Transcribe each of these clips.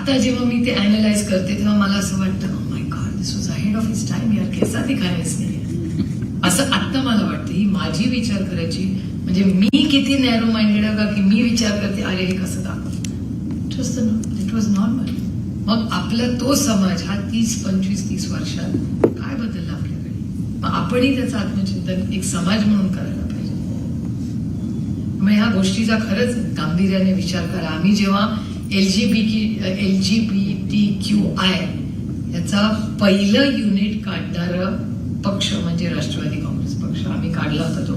आता जेव्हा मी ते अनालाइज करते तेव्हा मला असं वाटतं my god this was ahead of his time यार केसा दिखायच नाही असं आत्ता मला वाटतं ही माझी विचार करायची म्हणजे मी किती नॅरो माइंडेड आहे का की मी विचार करते अरे हे कसं दाखवतं it was it was normal मग आपला तो समाज हा तीस पंचवीस तीस वर्षात काय बदलला आपल्याकडे? मग आपणही त्याचं आत्मचिंतन एक समाज म्हणून करायला पाहिजे. मग ह्या गोष्टीचा खरंच गांभीर्याने विचार करा. आम्ही जेव्हा L G B L G B T Q I याचा पहिलं युनिट काढणारं पक्ष म्हणजे राष्ट्रवादी काँग्रेस पक्ष. आम्ही काढला होता तो.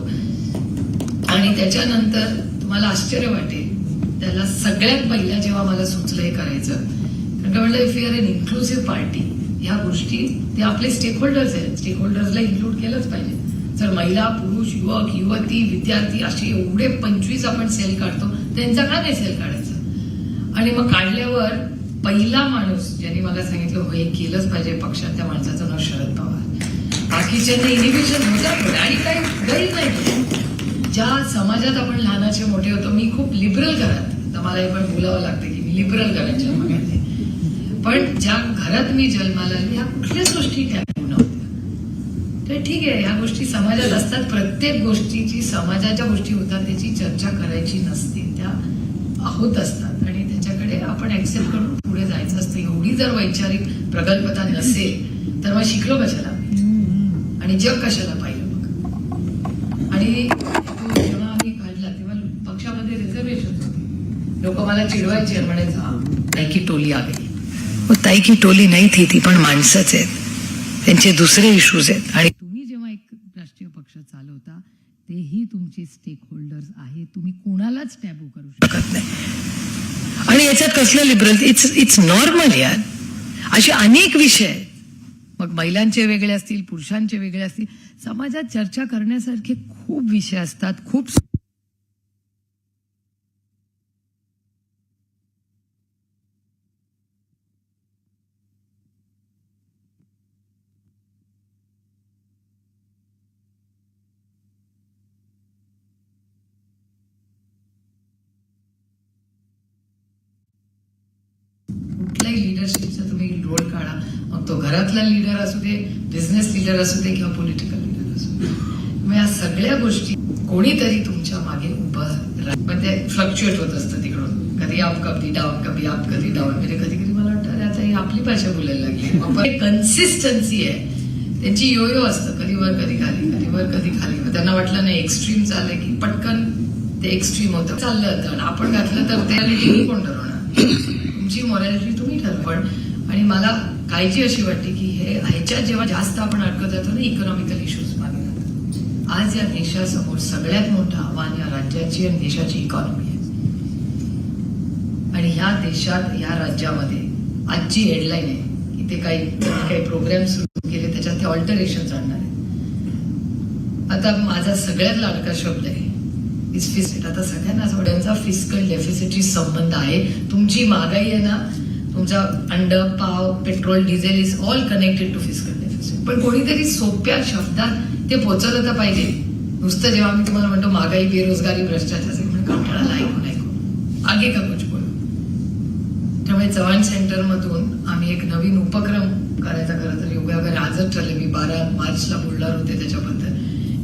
आणि त्याच्यानंतर तुम्हाला आश्चर्य वाटेल त्याला सगळ्यात पहिला जेव्हा मला सुचलं हे करायचं कारण का म्हणलं if you are an inclusive party ह्या गोष्टी ते आपले स्टेक होल्डर्स आहेत. स्टेक होल्डर्सला इन्क्लूड केलंच पाहिजे. जर महिला पुरुष युवक युवती विद्यार्थी असे एवढे पंचवीस आपण सेल काढतो त्यांचा का नाही सेल काढायचा? आणि मग काढल्यावर पहिला माणूस ज्यांनी मला सांगितलं हो हे केलंच पाहिजे पक्षात त्या माणसाचं नाव शरद पवार. बाकीच्यांना इनिबिशन होतं पण आणि काही गैर नाही ज्या समाजात आपण लहानाचे मोठे होतो मी खूप लिबरल घरात. तर मला हे पण बोलावं लागतं की मी लिबरल घरात जन्म घेते पण ज्या घरात मी जन्माला आली ह्या कुठल्याच गोष्टी त्या नव्हत्या. तर ठीक आहे ह्या गोष्टी समाजात असतात. प्रत्येक गोष्टीची समाजाच्या गोष्टी होतात त्याची चर्चा करायची नसते. त्या होत असतात. आणि आपण ऍक्सेप्ट करून पुढे जायचं असतं. एवढी जर वैचारिक प्रगल्भता नसेल तर मग शिकलो कशाला? आणि जग कशाला पाहिलं मग? आणि जेव्हा आम्ही काढला तेव्हा पक्षामध्ये रिझर्वेशन होते. लोक मला चिडवायचे आणि म्हणायचं की टोली आ गई हो, ताई की टोली नाही थी ती पण माणसंच आहेत. त्यांचे दुसरे इश्यूज आहेत. आणि तुम्ही जेव्हा एक राष्ट्रीय पक्ष चालवता तेही तुमचे स्टेक होल्डर्स आहेत. तुम्ही कोणालाच टॅबू करू शकत नाही. आणि याच्यात कसलं लिबरल इट्स इट्स नॉर्मल यार. असे अनेक विषय आहेत. मग महिलांचे वेगळे असतील पुरुषांचे वेगळे असतील. समाजात चर्चा करण्यासारखे खूप विषय असतात खूप कुठल्याही लिडरशिपचा तुम्ही रोल काढा मग तो घरातला लिडर असू दे बिझनेस लिडर असू दे किंवा पॉलिटिकल लिडर असू दे. मग या सगळ्या गोष्टी कोणीतरी तुमच्या मागे उभं पण ते फ्लक्च्युएट होत असतं तिकडून. कधी आप कधी डाऊन कधी आप कधी डाऊन म्हणजे कधी कधी मला वाटतं आता ही आपली भाषा बोलायला लागली. कन्सिस्टन्सी आहे. त्यांची योयो असतं कधी वर कधी खाली कधी वर कधी खाली. मग त्यांना वाटलं नाही एक्स्ट्रीम चाललंय की पटकन ते एक्स्ट्रीम होतं. चाललं आपण घातलं तर ते कोण ठरवणार? तुमची मॉरॅलिटी तुम्ही ठरवा. पण आणि मला काळजी अशी वाटते की हे ह्याच्यात जेव्हा जास्त आपण अडकत जातो ना इकॉनॉमिकल इश्यूज मागे जातात. आज या देशासमोर सगळ्यात मोठं आव्हान या राज्याची आणि देशाची इकॉनॉमी आहे. आणि ह्या देशात या राज्यामध्ये आजची हेडलाईन आहे की ते काही काही प्रोग्राम सुरू केले त्याच्यात ते ऑल्टरेशन आणणार आहे. आता माझा सगळ्यात लाडका शब्द आहे इज फिसिट आता सगळ्यांना थोड्यांचा फिजिकल संबंध आहे. तुमची महागाई आहे ना तुमचा अंड पाव petrol diesel is all connected to physical deficit पण कोणीतरी सोप्या शब्दात ते पोचवलं तर पाहिजे. नुसतं जेव्हा मी तुम्हाला म्हणतो महागाई बेरोजगारी भ्रष्टाचार हे म्हणून कंटाळाला ऐकून ऐकून आगे का कुछ बोलू? त्यामुळे चव्हाण सेंटर मधून आम्ही एक नवीन उपक्रम करायचा खरं तर योगाकडे आजच ठरले मी बारा मार्चला बोलणार होते त्याच्याबद्दल.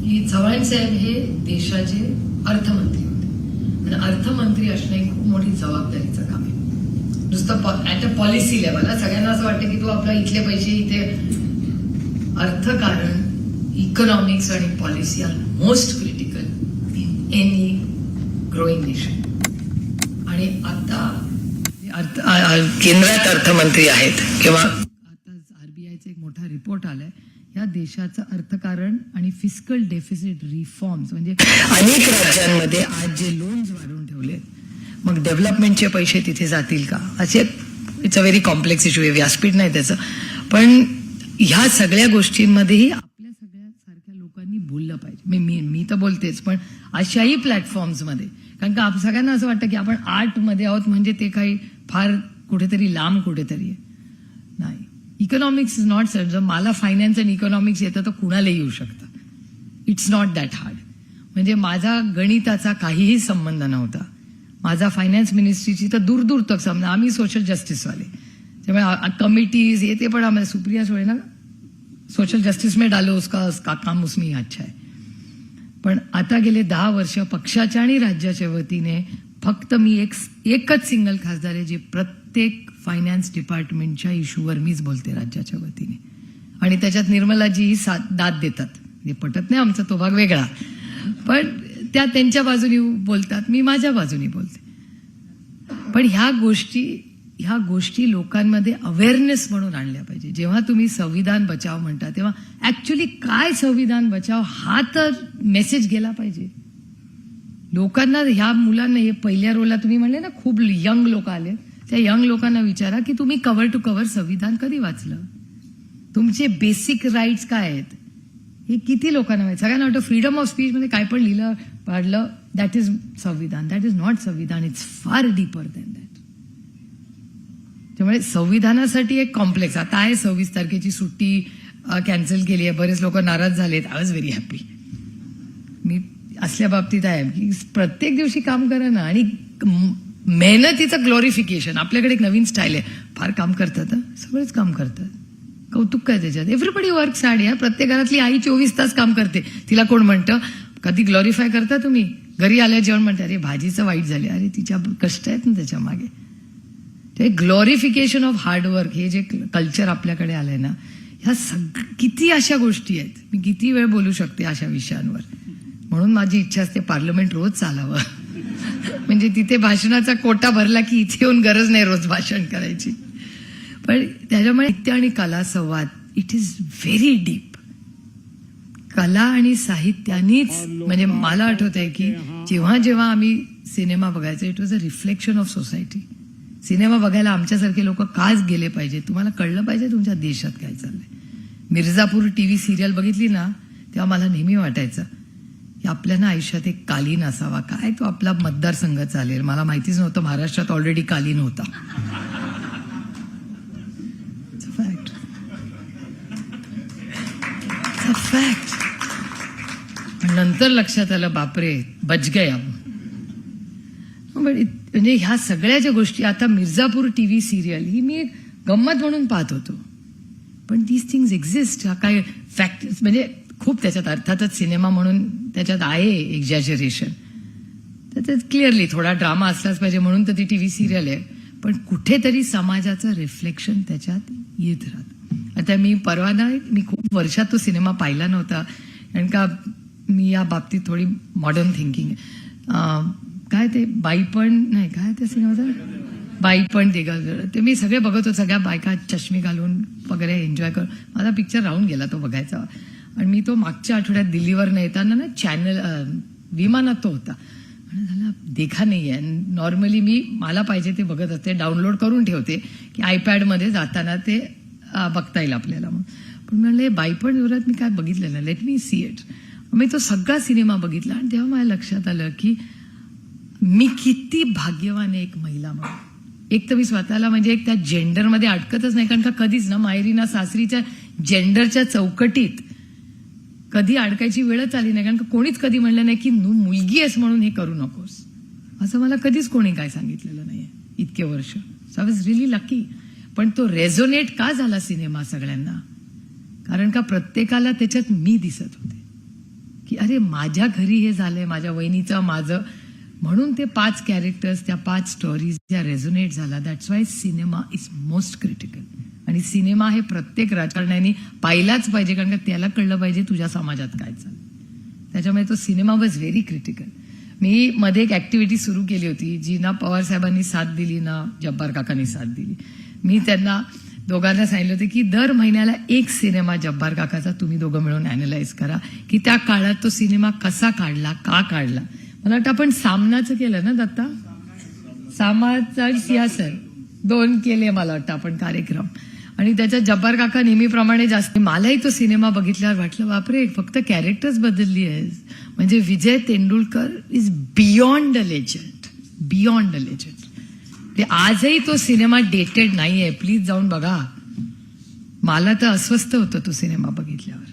की चव्हाण साहेब हे देशाचे अर्थमंत्री होते. आणि अर्थमंत्री असणे खूप मोठी जबाबदारीचं काम आहे. नुसतं ऍट अ पॉलिसी लेवल सगळ्यांना असं वाटतं की तू आपला इथले पैसे इथे अर्थकारण इकॉनॉमिक्स आणि policy are most critical in any growing nation आणि आता केंद्रात अर्थमंत्री आहेत किंवा आता आरबीआयचा एक मोठा रिपोर्ट आलाय या देशाचं अर्थकारण आणि फिजिकल डेफिसिट रिफॉर्म्स म्हणजे अनेक राज्यांमध्ये आज जे लोन्स वाढवून ठेवले मग डेव्हलपमेंटचे पैसे तिथे जातील का? असे it's a very complex issue आहे व्यासपीठ नाही त्याचं. पण ह्या सगळ्या गोष्टींमध्येही आपल्या सगळ्या सारख्या लोकांनी बोललं पाहिजे. मी मी मी तर बोलतेच पण अशाही प्लॅटफॉर्म्समध्ये कारण का आप- सगळ्यांना असं वाटतं की आपण आर्टमध्ये आहोत म्हणजे ते काही फार कुठेतरी लांब कुठेतरी आहे. नाही. इकॉनॉमिक्स इज नॉट सर जर मला फायनान्स आणि इकॉनॉमिक्स येतं तर कुणालाही येऊ शकतं. इट्स नॉट दॅट हार्ड म्हणजे माझा गणिताचा काहीही संबंध नव्हता. माझा फायनान्स मिनिस्ट्रीची तर दूर दूर तक समजा. आम्ही सोशल जस्टिसवाले त्यामुळे कमिटीज हे ते पण आम्हाला सुप्रिया सुळे ना सोशल जस्टिस में डालो उसका उसका काम उसमी अच्छा आहे पण आता गेले दहा वर्ष पक्षाच्या आणि राज्याच्या वतीने फक्त मी एक एकच सिंगल खासदार आहे जे प्रत्येक फायनान्स डिपार्टमेंटच्या इश्यूवर मीच बोलते राज्याच्या वतीने. आणि त्याच्यात निर्मलाजीही साथ दाद देतात. म्हणजे पटत नाही आमचा तो भाग वेगळा. पण त्या त्यांच्या बाजूनी बोलतात मी माझ्या बाजूनी बोलते. पण ह्या गोष्टी ह्या गोष्टी लोकांमध्ये अवेअरनेस म्हणून आणल्या पाहिजे. जेव्हा तुम्ही संविधान बचाव म्हणता तेव्हा ऍक्च्युली काय संविधान बचाव हा तर मेसेज गेला पाहिजे. लोकांना ह्या मुलांना हे पहिल्या रोलला तुम्ही म्हणले ना खूप यंग लोक आले. त्या यंग लोकांना विचारा की तुम्ही कव्हर टू कव्हर संविधान कधी वाचलं? तुमचे बेसिक राईट्स काय आहेत? हे किती लोकांना माहिती? सगळ्यांना वाटतं फ्रीडम ऑफ स्पीच मध्ये काय पण लिहिलं पाडलं दॅट इज संविधान. दॅट इज नॉट संविधान. It's far deeper than that त्यामुळे संविधानासाठी एक कॉम्प्लेक्स आता आहे सव्वीस तारखेची सुट्टी कॅन्सल केली आहे. बरेच लोक नाराज झालेत. आय वॉज व्हेरी हॅपी मी असल्या बाबतीत आहे. की प्रत्येक दिवशी काम करा ना आणि मेहनतीचं ग्लोरिफिकेशन आपल्याकडे एक नवीन स्टाईल आहे. फार काम करतात सगळेच काम करतात. कौतुक काय त्याच्यात? एव्हरीबडी वर्क साडी आहे प्रत्येक घरातली आई चोवीस तास काम करते. तिला कोण म्हणतं? कधी ग्लोरीफाय करता तुम्ही? घरी आल्या जेवण म्हणते अरे भाजीचं वाईट झाले अरे तिच्या कष्ट आहेत ना त्याच्यामागे. ते ग्लोरिफिकेशन ऑफ हार्डवर्क हे जे कल्चर आपल्याकडे आलंय ना ह्या सग किती अशा गोष्टी आहेत. मी किती वेळ बोलू शकते अशा विषयांवर. म्हणून माझी इच्छा असते पार्लमेंट रोज चालावं. म्हणजे तिथे भाषणाचा कोटा भरला की इथे येऊन गरज नाही रोज भाषण करायची. पण त्याच्यामुळे नित्य आणि कला संवाद इट इज व्हेरी डीप कला आणि साहित्यानीच म्हणजे मला आठवत आहे की जेव्हा जेव्हा आम्ही सिनेमा बघायचो it was a reflection of society cinema बघायला आमच्यासारखे लोक काच गेले पाहिजे तुम्हाला कळलं पाहिजे तुमच्या देशात काय चाललंय. मिर्झापूर टीव्ही सिरियल बघितली ना तेव्हा मला नेहमी वाटायचं की आपल्या ना आयुष्यात एक कालीन असावा. काय तो आपला मतदारसंघ चालेल? मला माहितीच नव्हतं महाराष्ट्रात ऑलरेडी कालीन होता. फॅक्ट फॅक्ट नंतर लक्षात आलं बापरे बच गया म्हणजे ह्या सगळ्या ज्या गोष्टी आता मिर्झापूर टीव्ही सिरियल ही मी एक गंमत म्हणून पाहत होतो. पण दीज थिंग्स एक्झिस्ट हा काय फॅक्ट म्हणजे खूप त्याच्यात अर्थातच सिनेमा म्हणून त्याच्यात आहे एक्झॅजरेशन त्याच्यात क्लिअरली थोडा ड्रामा असलाच पाहिजे म्हणून तर ती टीव्ही सिरियल आहे. पण कुठेतरी समाजाचं रिफ्लेक्शन त्याच्यात येत राहत. आता मी परवा ना मी खूप वर्षात तो सिनेमा पाहिला नव्हता. कारण का मी या बाबतीत थोडी मॉडर्न थिंकिंग काय ते बाईपण नाही काय ते सिनेमाचं बाईपण ते ते मी सगळे बघतो सगळ्या बायका चष्मे घालून वगैरे एन्जॉय करून माझा पिक्चर राहून गेला तो बघायचा. आणि मी तो मागच्या आठवड्यात दिल्लीवर येताना ना चॅनल विमानात तो होता. झाला देखा नाही आहे. नॉर्मली मी मला पाहिजे ते बघत असते डाउनलोड करून ठेवते की आयपॅडमध्ये जाताना ते बघता येईल आपल्याला म्हणून. पण म्हणलं हे बायपण जोरात मी काय बघितलं ना लेट मी सी इट मी तो सगळा सिनेमा बघितला आणि तेव्हा माझ्या लक्षात आलं की मी किती भाग्यवान आहे एक महिला म्हणून. एक तर मी स्वतःला म्हणजे एक त्या जेंडरमध्ये अडकतच नाही कारण का कधीच ना मायरी ना सासरीच्या जेंडरच्या चौकटीत कधी अडकायची वेळच आली नाही कारण का कोणीच कधी म्हणलं नाही की नू मुलगी आहेस म्हणून हे करू नकोस. असं मला कधीच कोणी काय सांगितलेलं नाहीये इतके वर्ष. So I was really lucky पण तो रेझोनेट का झाला सिनेमा सगळ्यांना? कारण का प्रत्येकाला त्याच्यात मी दिसत होते. की अरे माझ्या घरी हे झालंय माझ्या वहिनीचं माझं. म्हणून ते पाच कॅरेक्टर्स त्या पाच स्टोरीज ज्या रेझोनेट झाला that's why cinema is most critical आणि सिनेमा हे प्रत्येक राजकारण्याने पाहिलाच पाहिजे कारण का त्याला कळलं पाहिजे तुझ्या समाजात काय चाललं त्याच्यामुळे तो सिनेमा वॉज व्हेरी क्रिटिकल मी मध्ये एक ऍक्टिव्हिटी सुरू केली होती जी ना पवार साहेबांनी साथ दिली ना जब्बार काकांनी साथ दिली. मी त्यांना दोघांना सांगितलं होतं की दर महिन्याला एक सिनेमा जब्बार काकाचा तुम्ही दोघं मिळून अॅनलाइज करा. की त्या काळात तो सिनेमा कसा काढला का काढला? मला वाटतं आपण सामनाचं केलं ना दत्ता? सामाचा आणि दोन केले मला वाटतं आपण कार्यक्रम. आणि त्याच्यात जब्बार काका नेहमीप्रमाणे जास्त मलाही तो सिनेमा बघितल्यावर वाटलं बापरे फक्त कॅरेक्टर्स बदलली आहेस म्हणजे Vijay Tendulkar is beyond a legend beyond a legend ते आजही तो सिनेमा डेटेड नाही आहे प्लीज जाऊन बघा. मला तर अस्वस्थ होतं तो सिनेमा बघितल्यावर.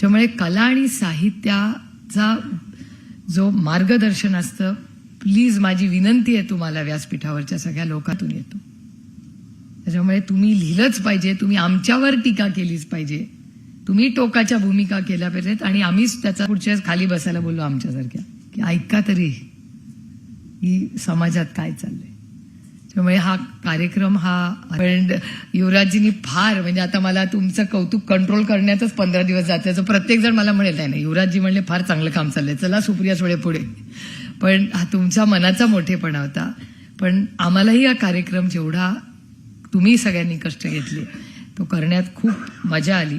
त्यामुळे कला आणि साहित्याचा जो मार्गदर्शन असतं प्लीज माझी विनंती आहे तुम्हाला व्यासपीठावरच्या सगळ्या लोकातून येतो. त्याच्यामुळे तुम्ही लिहिलंच पाहिजे तुम्ही आमच्यावर टीका केलीच पाहिजे. तुम्ही टोकाच्या भूमिका केल्या पाहिजेत आणि आम्हीच त्याचा पुढच्या खाली बसायला बोललो आमच्यासारख्या. की ऐका तरी ही समाजात काय चाललंय? त्यामुळे हा कार्यक्रम हा पण युवराजजींनी फार म्हणजे आता मला तुमचं कौतुक कंट्रोल करण्यातच पंधरा दिवस जाते. त्याचं प्रत्येक जण मला म्हणेल नाही नाही युवराजजी म्हणले फार चांगलं काम चाललंय. चला सुप्रिया सुळे पुढे. पण हा तुमचा मनाचा मोठेपणा होता. पण आम्हालाही हा कार्यक्रम जेवढा तुम्ही सगळ्यांनी कष्ट घेतले तो करण्यात खूप मजा आली.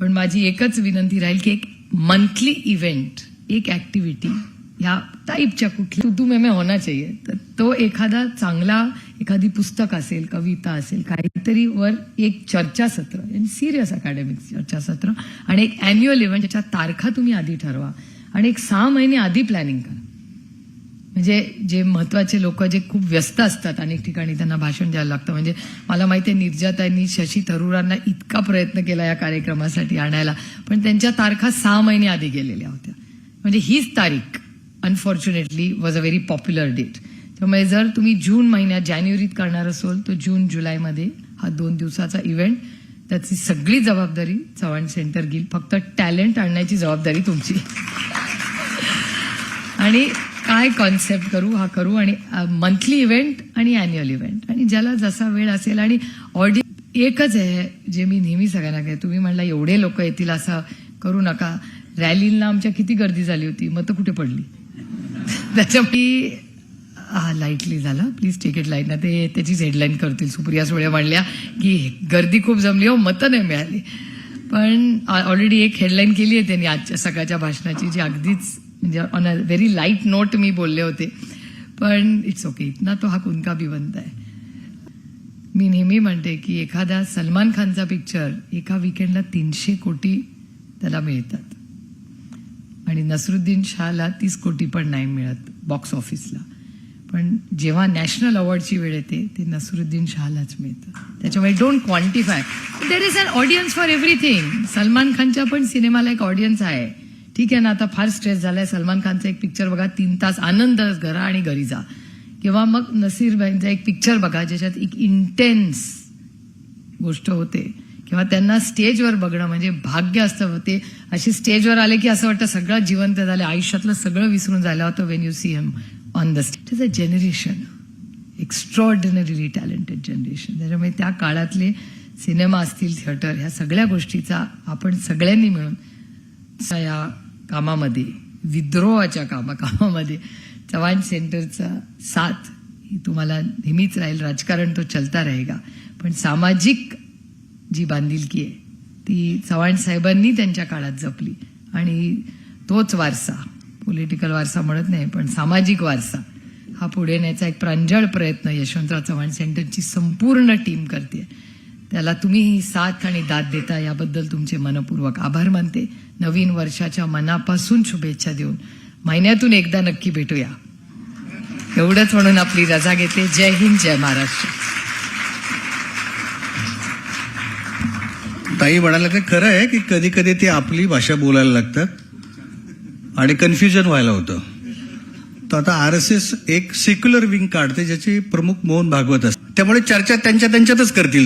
पण माझी एकच विनंती राहील की एक मंथली इव्हेंट एक ऍक्टिव्हिटी या टाईपच्या कुठल्या तू तू होना चाहिए. तर तो एखादा चांगला एखादी पुस्तक असेल कविता असेल काहीतरी वर एक चर्चासत्र सिरियस अकॅडमिक चर्चासत्र आणि एक अॅन्युअल इव्हेंट ज्याच्या तारखा तुम्ही आधी ठरवा आणि एक सहा महिने आधी प्लॅनिंग करा. म्हणजे जे महत्त्वाचे लोक जे खूप व्यस्त असतात अनेक ठिकाणी त्यांना भाषण द्यायला लागतं. म्हणजे मला माहिती आहे निर्जाताईंनी शशी थरूरांना इतका प्रयत्न केला या कार्यक्रमासाठी आणायला. पण त्यांच्या तारखा सहा महिने आधी गेलेल्या होत्या. म्हणजे हीच तारीख. Unfortunately was a very popular date त्यामुळे जर तुम्ही जून महिन्यात जानेवारीत करणार असाल तर जून जुलैमध्ये हा दोन दिवसाचा इव्हेंट त्याची सगळी जबाबदारी चव्हाण सेंटर घेईल. फक्त टॅलेंट आणण्याची जबाबदारी तुमची. आणि काय कॉन्सेप्ट करू हा करू. आणि मंथली इव्हेंट आणि अॅन्युअल इव्हेंट आणि ज्याला जसा वेळ असेल आणि ऑडियन्स एकच आहे जे मी नेहमी सगळ्यांना काय तुम्ही म्हणला एवढे लोक येतील असं करू नका. रॅलींना आमच्या किती गर्दी झाली होती मतं तर कुठे पडली? त्याच्यामुळे हा लाईटली झाला. प्लीज टेक इट लाइट ना ते त्याचीच हेडलाईन करतील. सुप्रिया सुळे म्हणल्या की गर्दी खूप जमली. हो मतं नाही मिळाली. पण ऑलरेडी एक हेडलाईन केली आहे त्यांनी आजच्या सकाळच्या भाषणाची जी अगदीच म्हणजे on a very light note मी बोलले होते. पण इट्स ओके इतना तो हा कुणका भी आहे मी नेहमी म्हणते की एखादा सलमान खानचा पिक्चर एका विकेंडला तीनशे कोटी त्याला मिळतात. आणि नसरुद्दीन शाहला तीस कोटी पण नाही मिळत बॉक्स ऑफिसला पण जेव्हा नॅशनल अवॉर्डची वेळ येते ते नसरुद्दीन शाहलाच मिळतं. त्याच्यामुळे don't quantify there is an audience for everything Salman खानच्या पण सिनेमाला एक ऑडियन्स आहे. ठीक आहे ना आता फार स्ट्रेस झालाय. सलमान खानचा एक पिक्चर बघा तीन तास आनंद घरा आणि घरी जा. किंवा मग नसीरबाईंचा एक पिक्चर बघा ज्याच्यात एक इंटेन्स गोष्ट होते. किंवा त्यांना स्टेजवर बघणं म्हणजे भाग्य असतं. ते अशी स्टेजवर आले की असं वाटतं सगळं जिवंत झालं आयुष्यातलं सगळं विसरून झालं होतं when you see them on the stage is a generation extraordinarily talented generation त्याच्यामुळे त्या काळातले सिनेमा असतील थिएटर ह्या सगळ्या गोष्टीचा आपण सगळ्यांनी मिळून या कामामध्ये विद्रोहाच्या कामा कामामध्ये चव्हाण सेंटरचा साथ ही तुम्हाला नेहमीच राहील. राजकारण तो चलता रहेगा. पण सामाजिक जी बांधिलकी आहे. ती चव्हाण साहेबांनी त्यांच्या काळात जपली. आणि तोच वारसा पॉलिटिकल वारसा म्हणत नाही पण सामाजिक वारसा हा पुढे नेण्याचा एक प्रांजळ प्रयत्न यशवंतराव चव्हाण सेंटरची संपूर्ण टीम करते. त्याला तुम्ही ही साथ आणि दाद देता याबद्दल तुमचे मनपूर्वक आभार मानते. नवीन वर्षाच्या मनापासून शुभेच्छा देऊन महिन्यातून एकदा नक्की भेटूया. एवढंच म्हणून आपली रजा घेते. जय हिंद जय महाराष्ट्र. ताई म्हणाला ते खरं आहे की कधी कधी ते आपली भाषा बोलायला लागतात आणि कन्फ्युजन व्हायला होतं. तर आता आर एस एस एक सेक्युलर विंग काढते ज्याचे प्रमुख मोहन भागवत असतात. त्यामुळे चर्चा त्यांच्या त्यांच्यातच करतील.